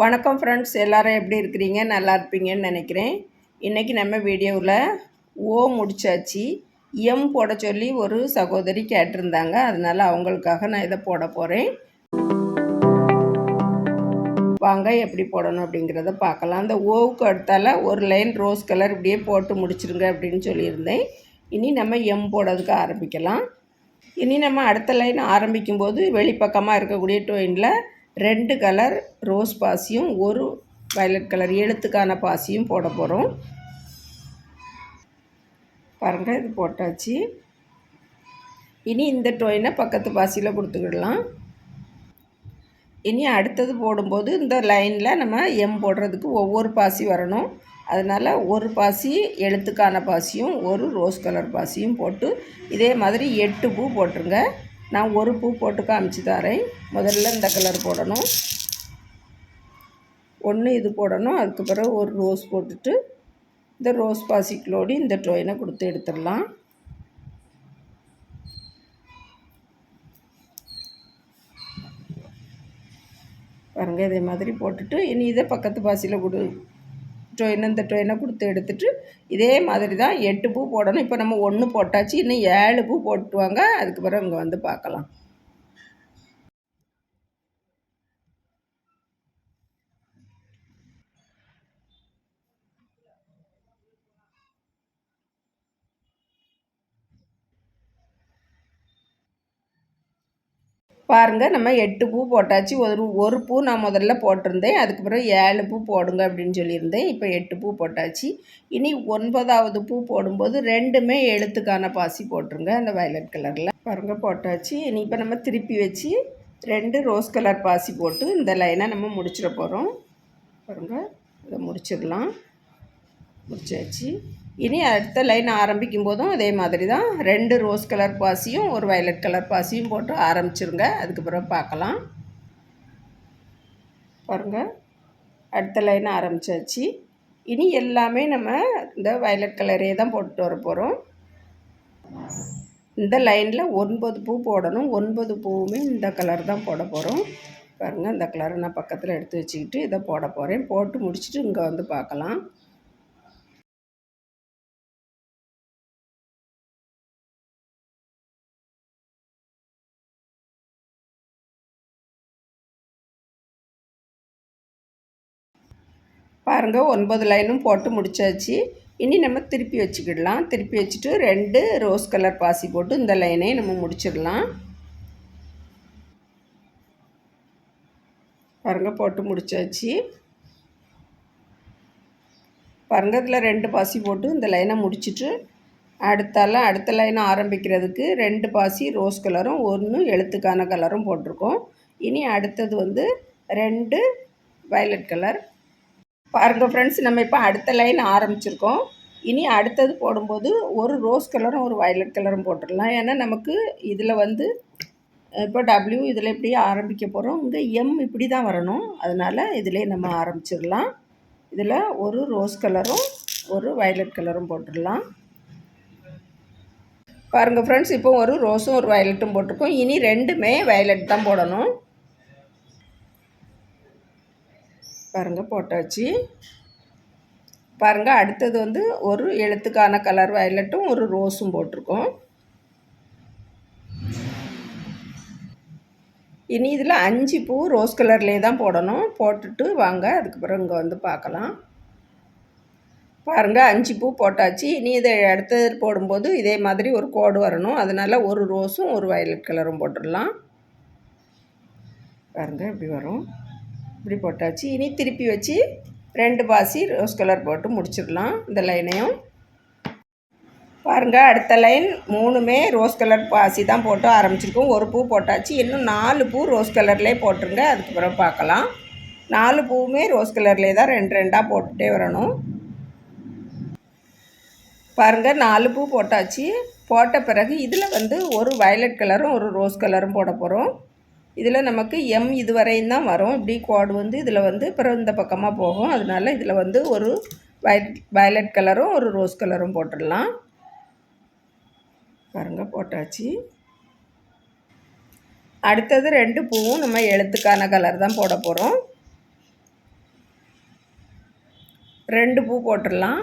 வணக்கம் ஃப்ரெண்ட்ஸ் எல்லோரும் எப்படி இருக்கிறீங்க? நல்லா இருப்பீங்கன்னு நினைக்கிறேன். இன்றைக்கி நம்ம வீடியோவில் ஓ முடிச்சாச்சு. எம் போட சொல்லி ஒரு சகோதரி கேட்டிருந்தாங்க. அதனால் அவங்களுக்காக நான் இதை போட போகிறேன் வாங்க எப்படி போடணும் அப்படிங்கிறத பார்க்கலாம். அந்த ஓவுக்கு அடுத்தால ஒரு லைன் ரோஸ் கலர் இப்படியே போட்டு முடிச்சிருங்க அப்படின்னு சொல்லியிருந்தேன். இனி நம்ம எம் போடுறதுக்கு ஆரம்பிக்கலாம். இனி நம்ம அடுத்த லைன் ஆரம்பிக்கும்போது வெளிப்பக்கமாக இருக்கக்கூடிய டொயினில் ரெண்டு கலர் ரோஸ் பாசியும் ஒரு வயலட் கலர் எழுத்துக்கான பாசியும் போட போகிறோம் பாருங்கள் இது போட்டாச்சு. இனி இந்த டொயினை பக்கத்து பாசியில் கொடுத்துக்கிடலாம். இனி அடுத்தது போடும்போது இந்த லைனில் நம்ம எம் போடுறதுக்கு ஒவ்வொரு பாசி வரணும். அதனால் ஒரு பாசி எழுத்துக்கான பாசியும் ஒரு ரோஸ் கலர் பாசியும் போட்டு இதே மாதிரி எட்டு பூ போட்டுருங்க. நான் ஒரு பூ போட்டு காமிச்சு தரேன். முதல்ல இந்த கலர் போடணும். ஒன்று இது போடணும். அதுக்கு பிறகு ஒரு ரோஸ் போட்டுட்டு இந்த ரோஸ் பாசிக்களோடு இந்த ட்ரோயினை கொடுத்து எடுத்துடலாம். பாருங்கள் இதே மாதிரி போட்டுட்டு இனி இதை பக்கத்து பாசியில் கொடு. டொயின் இந்த டொயினை கொடுத்து எடுத்துட்டு இதே மாதிரி தான் எட்டு பூ போடணும். இப்போ நம்ம ஒன்று போட்டாச்சு இன்னும் ஏழு பூ போட்டுவாங்க. அதுக்கு பிறகு இங்கே வந்து பார்க்கலாம். பாருங்கள் நம்ம எட்டு பூ போட்டாச்சு. ஒரு ஒரு பூ நான் முதல்ல போட்டிருந்தேன். அதுக்கு பிறகு ஏழு பூ போடுங்க அப்படின்னு சொல்லியிருந்தேன். இப்போ எட்டு பூ போட்டாச்சு. இனி ஒன்பதாவது பூ போடும்போது ரெண்டுமே எழுத்துக்கான பாசி போட்டுருங்க அந்த வயலட் கலரில் பாருங்கள் போட்டாச்சு. இனி இப்போ நம்ம திருப்பி வச்சு ரெண்டு ரோஸ் கலர் பாசி போட்டு இந்த லைனை நம்ம முடிச்சிட போகிறோம் பாருங்கள் இதை முடிச்சிடலாம். முடிச்சாச்சு. இனி அடுத்த லைன் ஆரம்பிக்கும் போதும் அதே மாதிரி தான் ரெண்டு ரோஸ் கலர் பாசியும் ஒரு வயலட் கலர் பாசியும் போட்டு ஆரம்பிச்சிருங்க. அதுக்கு பிறகு பார்க்கலாம். பாருங்கள் அடுத்த லைன் ஆரம்பித்தாச்சு இனி எல்லாமே நம்ம இந்த வயலட் கலரே தான் போட்டு வர போகிறோம் இந்த லைனில் ஒன்பது பூ போடணும். ஒன்பது பூவுமே இந்த கலர் தான் போட போகிறோம் பாருங்கள் இந்த கலரை நான் பக்கத்தில் எடுத்து வச்சுக்கிட்டு இதை போட போகிறேன் போட்டு முடிச்சுட்டு இங்கே வந்து பார்க்கலாம். பாருங்கள் ஒன்பது லைனும் போட்டு முடித்தாச்சு இனி நம்ம திருப்பி வச்சுக்கிடலாம். திருப்பி வச்சுட்டு ரெண்டு ரோஸ் கலர் பாசி போட்டு இந்த லைனையும் நம்ம முடிச்சிடலாம். பாருங்கள் போட்டு முடித்தாச்சு பாருங்கள் இதில் ரெண்டு பாசி போட்டு இந்த லைனை முடிச்சுட்டு அடுத்தால அடுத்த லைனை ஆரம்பிக்கிறதுக்கு ரெண்டு பாசி ரோஸ் கலரும் ஒன்று எழுத்துக்கான கலரும் போட்டிருக்கோம். இனி அடுத்தது வந்து ரெண்டு வயலட் கலர் பாருங்கள் ஃப்ரெண்ட்ஸ் நம்ம இப்போ அடுத்த லைன் ஆரம்பிச்சிருக்கோம். இனி அடுத்தது போடும்போது ஒரு ரோஸ் கலரும் ஒரு வயலட் கலரும் போட்டுடலாம். ஏன்னா நமக்கு இதில் வந்து இப்போ டபிள்யூ இதில் இப்படி ஆரம்பிக்க போகிறோம் இங்கே எம் இப்படி தான் வரணும். அதனால் இதிலே நம்ம ஆரம்பிச்சிடலாம். இதில் ஒரு ரோஸ் கலரும் ஒரு வயலட் கலரும் போட்டுடலாம். பாருங்கள் ஃப்ரெண்ட்ஸ் இப்போ ஒரு ரோஸும் ஒரு வயலட்டும் போட்டிருக்கோம். இனி ரெண்டுமே வயலட் தான் போடணும். பாருங்கள் போட்டாச்சு. பாருங்கள் அடுத்தது வந்து ஒரு எழுத்துக்கான கலர் வயலட்டும் ஒரு ரோஸும் போட்டிருக்கோம். இனி இதில் அஞ்சு பூ ரோஸ் கலர்லேயே தான் போடணும். போட்டுட்டு வாங்க அதுக்கப்புறம் இங்கே வந்து பார்க்கலாம். பாருங்கள் அஞ்சு பூ போட்டாச்சு. இனி இதை அடுத்தது போடும்போது இதே மாதிரி ஒரு கோடு வரணும். அதனால் ஒரு ரோஸும் ஒரு வயலட் கலரும் போட்டுடலாம். பாருங்கள் இப்படி வரும். இப்படி போட்டாச்சு. இனி திருப்பி வச்சு ரெண்டு பாசி ரோஸ் கலர் போட்டு முடிச்சிடலாம் இந்த லைனையும். பாருங்கள் அடுத்த லைன் மூணுமே ரோஸ் கலர் பாசி தான் போட்டு ஆரம்பிச்சிருக்கோம். ஒரு பூ போட்டாச்சு. இன்னும் நாலு பூ ரோஸ் கலர்லேயே போட்டுருங்க. அதுக்கப்புறம் பார்க்கலாம். நாலு பூவுமே ரோஸ் கலர்லேயே தான் ரெண்டு ரெண்டாக போட்டுகிட்டே வரணும். பாருங்கள் நாலு பூ போட்டாச்சு. போட்ட பிறகு இதில் வந்து ஒரு வயலட் கலரும் ஒரு ரோஸ் கலரும் போட போகிறோம் இதில் நமக்கு எம் இதுவரையும் தான் வரும். இப்படி கோடு வந்து இதில் வந்து பிறகு இந்த பக்கமாக போகும். அதனால இதில் வந்து ஒரு வயலட் வயலட் கலரும் ஒரு ரோஸ் கலரும் போட்டுடலாம். பாருங்கள் போட்டாச்சு. அடுத்தது ரெண்டு பூவும் நம்ம எழுத்துக்கான கலர் தான் போட போகிறோம். ரெண்டு பூ போட்டுடலாம்.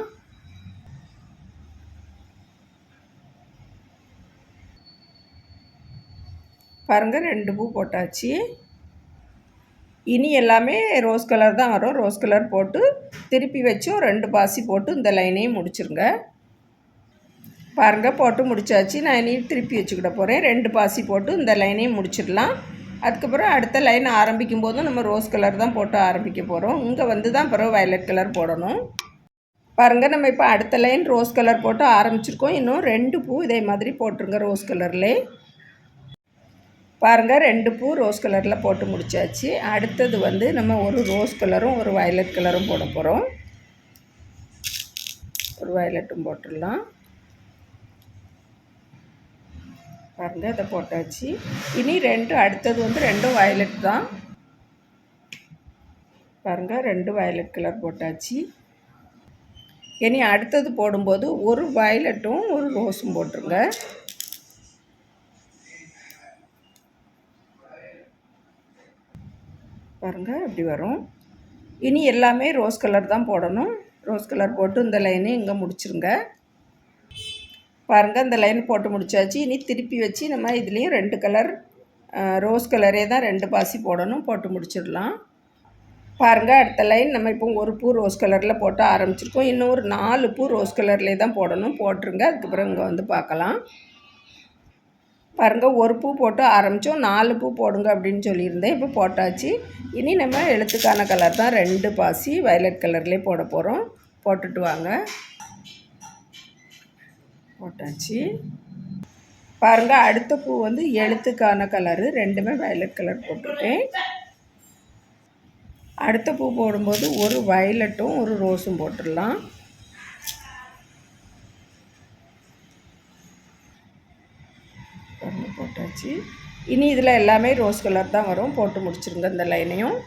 பாருங்கள் ரெண்டு பூ போட்டாச்சு. இனி எல்லாமே ரோஸ் கலர் தான் வரும். ரோஸ் கலர் போட்டு திருப்பி வச்சும் ரெண்டு பாசி போட்டு இந்த லைனையும் முடிச்சுருங்க. பாருங்கள் போட்டு முடிச்சாச்சு. நான் இனி திருப்பி வச்சுக்கிட போகிறேன் ரெண்டு பாசி போட்டு இந்த லைனையும் முடிச்சிடலாம். அதுக்கப்புறம் அடுத்த லைன் ஆரம்பிக்கும் போதும் நம்ம ரோஸ் கலர் தான் போட்டு ஆரம்பிக்க போகிறோம் இங்கே வந்து தான் பிறகு வயலட் கலர் போடணும். பாருங்கள் நம்ம இப்போ அடுத்த லைன் ரோஸ் கலர் போட்டு ஆரம்பிச்சிருக்கோம். இன்னும் ரெண்டு பூ இதே மாதிரி போட்டுருங்க ரோஸ் கலர்லேயே பாருங்கள் ரெண்டு பூ ரோஸ் கலரில் போட்டு முடிச்சாச்சு. அடுத்தது வந்து நம்ம ஒரு ரோஸ் கலரும் ஒரு வயலட் கலரும் போட போகிறோம் ஒரு வயலட்டும் போட்டுடலாம். பாருங்கள் அதை போட்டாச்சு. இனி ரெண்டு அடுத்தது வந்து ரெண்டும் வயலட் தான். பாருங்கள் ரெண்டு வயலட் கலர் போட்டாச்சு. இனி அடுத்தது போடும்போது ஒரு வயலட்டும் ஒரு ரோஸும் போட்டுருங்க. பாருங்கள் இப்படி வரும். இனி எல்லாமே ரோஸ் கலர் தான் போடணும். ரோஸ் கலர் போட்டு இந்த லைனை இங்கே முடிச்சுருங்க. பாருங்கள் இந்த லைன் போட்டு முடிச்சாச்சு. இனி திருப்பி வச்சு நம்ம இதுலேயும் ரெண்டு கலர் ரோஸ் கலரே தான் ரெண்டு பாசி போடணும். போட்டு முடிச்சிடலாம். பாருங்கள் அடுத்த லைன் நம்ம இப்போ ஒரு பூ ரோஸ் கலரில் போட்டு ஆரம்பிச்சிருக்கோம். இன்னும் ஒரு நாலு பூ ரோஸ் கலர்லேயே தான் போடணும். போட்டுருங்க. அதுக்கப்புறம் இங்கே வந்து பார்க்கலாம். பாருங்கள் ஒரு பூ போட்டு ஆரம்பித்தோம் நாலு பூ போடுங்க அப்படின்னு சொல்லியிருந்தேன். இப்போ போட்டாச்சு. இனி நம்ம எழுத்துக்கான கலர் தான் ரெண்டு பாசி வயலட் கலர்லேயே போட போகிறோம் போட்டுட்டு வாங்க. போட்டாச்சு. பாருங்கள் அடுத்த பூ வந்து எழுத்துக்கான கலரு ரெண்டுமே வயலட் கலர் போட்டுட்டேன். அடுத்த பூ போடும்போது ஒரு வயலட்டும் ஒரு ரோஸும் போட்டுடலாம். போட்டாச்சு. இனி இதில் எல்லாமே ரோஸ் கலர் தான் வரும். போட்டு முடிச்சிருங்க இந்த லைனையும்.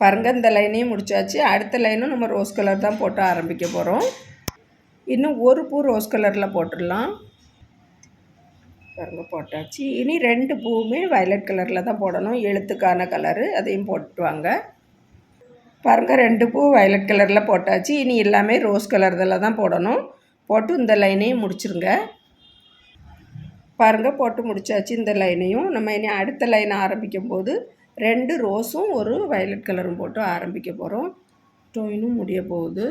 பாருங்கள் இந்த லைனையும் முடிச்சாச்சு. அடுத்த லைனும் நம்ம ரோஸ் கலர் தான் போட்டு ஆரம்பிக்க போகிறோம் இன்னும் ஒரு பூ ரோஸ் கலரில் போட்டுடலாம். பாருங்கள் போட்டாச்சு. இனி ரெண்டு பூவுமே வயலட் கலரில் தான் போடணும். எழுத்துக்கான கலரு அதையும் போட்டுவாங்க பாருங்கள் ரெண்டு பூ வயலட் கலரில் போட்டாச்சு. இனி எல்லாமே ரோஸ் கலரில் தான் போடணும். போட்டு இந்த லைனையும் முடிச்சுருங்க. பாருங்கள் போட்டு முடிச்சாச்சு இந்த லைனையும். நம்ம இனி அடுத்த லைன் ஆரம்பிக்கும் போது ரெண்டு ரோஸும் ஒரு வயலட் கலரும் போட்டு ஆரம்பிக்க போகிறோம் டொயினும் முடிய போகுது.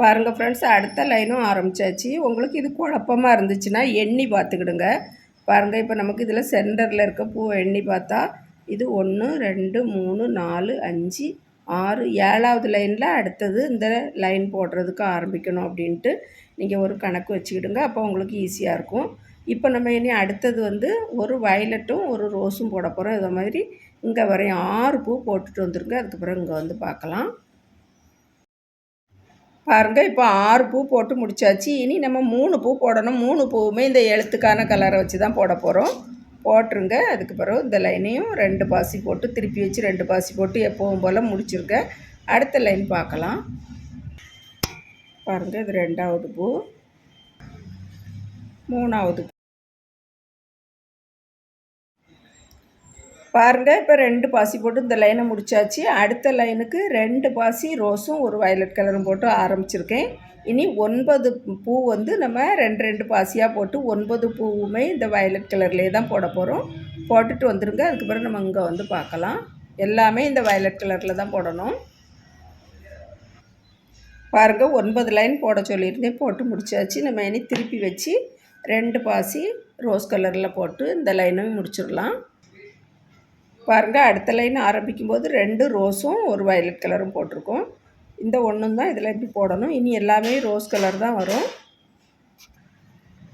பாருங்கள் ஃப்ரெண்ட்ஸ் அடுத்த லைனும் ஆரம்பித்தாச்சு உங்களுக்கு இது குழப்பமாக இருந்துச்சுன்னா எண்ணி பார்த்துக்கிடுங்க. பாருங்கள் இப்போ நமக்கு இதில் சென்டரில் இருக்க பூ எண்ணி பார்த்தா இது ஒன்று ரெண்டு மூணு நாலு அஞ்சு ஆறு ஏழாவது லைனில் அடுத்தது இந்த லைன் போடுறதுக்கு ஆரம்பிக்கணும் அப்படின்ட்டு நீங்கள் ஒரு கணக்கு வச்சுக்கிடுங்க. அப்போ உங்களுக்கு ஈஸியாக இருக்கும். இப்போ நம்ம இனி அடுத்தது வந்து ஒரு வயலட்டும் ஒரு ரோஸும் போட போகிறோம் இதை மாதிரி இங்கே வரையும் ஆறு பூ போட்டுட்டு வந்துருங்க. அதுக்கப்புறம் இங்கே வந்து பார்க்கலாம். பாருங்கள் இப்போ ஆறு பூ போட்டு முடிச்சாச்சு. இனி நம்ம மூணு பூ போடணும். மூணு பூவுமே இந்த எழுத்துக்கான கலரை வச்சு தான் போட போகிறோம் போட்டுருங்க. அதுக்கு பிறகு இந்த லைனையும் ரெண்டு பாசி போட்டு திருப்பி வச்சு ரெண்டு பாசி போட்டு எப்பவும் போல் முடிச்சிருங்க. அடுத்த லைன் பார்க்கலாம். பாருங்கள் இது ரெண்டாவது பூ. மூணாவது பாருங்கள் இப்போ ரெண்டு பாசி போட்டு இந்த லைனை முடித்தாச்சு அடுத்த லைனுக்கு ரெண்டு பாசி ரோஸும் ஒரு வயலட் கலரும் போட்டு ஆரம்பிச்சிருக்கேன். இனி ஒன்பது பூ வந்து நம்ம ரெண்டு ரெண்டு பாசியாக போட்டு ஒன்பது பூவுமே இந்த வயலட் கலர்லேயே தான் போட போகிறோம் போட்டுட்டு வந்துடுங்க அதுக்கப்புறம் நம்ம இங்கே வந்து பார்க்கலாம். எல்லாமே இந்த வயலட் கலரில் தான் போடணும். பாருங்கள் ஒன்பது லைன் போட சொல்லியிருந்தேன் போட்டு முடிச்சாச்சு. நம்ம இனி திருப்பி வச்சு ரெண்டு பாசி ரோஸ் கலரில் போட்டு இந்த லைனும் முடிச்சிடலாம். பாருங்கள் அடுத்த லைன் ஆரம்பிக்கும் போது ரெண்டு ரோஸும் ஒரு வயலட் கலரும் போட்டிருக்கோம். இந்த ஒன்றும் தான் இதில் எப்படி போடணும். இனி எல்லாமே ரோஸ் கலர் தான் வரும்.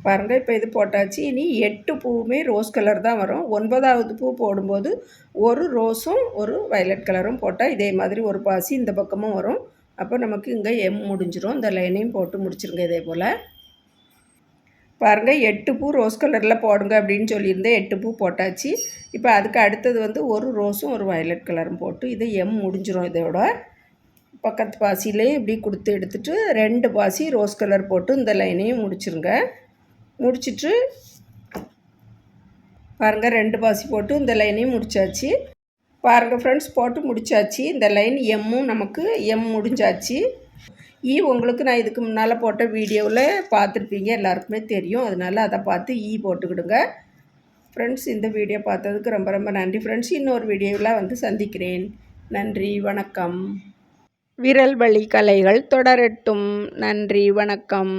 பாருங்கள் இப்போ இது போட்டாச்சு. இனி எட்டு பூவுமே ரோஸ் கலர் தான் வரும். ஒன்பதாவது பூ போடும்போது ஒரு ரோஸும் ஒரு வயலட் கலரும் போட்டால் இதே மாதிரி ஒரு பாசி இந்த பக்கமும் வரும். அப்போ நமக்கு இங்கே எம் முடிஞ்சிடும் இந்த லைனையும் போட்டு முடிச்சிருங்க இதே போல். பாருங்கள் எட்டு பூ ரோஸ் கலரில் போடுங்க அப்படின்னு சொல்லியிருந்தேன். எட்டு பூ போட்டாச்சு. இப்போ அதுக்கு அடுத்தது வந்து ஒரு ரோஸும் ஒரு வயலட் கலரும் போட்டு இது எம் முடிஞ்சிடும் இதோட. பக்கத்து பாசிலே இப்படி கொடுத்து எடுத்துகிட்டு ரெண்டு பாசி ரோஸ் கலர் போட்டு இந்த லைனையும் முடிச்சுருங்க. முடிச்சிட்டு பாருங்கள் ரெண்டு பாசி போட்டு இந்த லைனையும் முடிச்சாச்சு. பாருங்கள் ஃப்ரெண்ட்ஸ் போட்டு முடிச்சாச்சு. இந்த லைன் எம்மும் நமக்கு எம் முடிஞ்சாச்சு. ஈ உங்களுக்கு நான் இதுக்கு முன்னால் போட்ட வீடியோவில் பார்த்துருப்பீங்க எல்லாருக்குமே தெரியும். அதனால் அதை பார்த்து ஈ போட்டுக்கிடுங்க. ஃப்ரெண்ட்ஸ் இந்த வீடியோ பார்த்ததுக்கு ரொம்ப ரொம்ப நன்றி. ஃப்ரெண்ட்ஸ் இன்னொரு வீடியோவில் வந்து சந்திக்கிறேன். நன்றி வணக்கம். விரல் வழி கலைகள் தொடரட்டும். நன்றி வணக்கம்.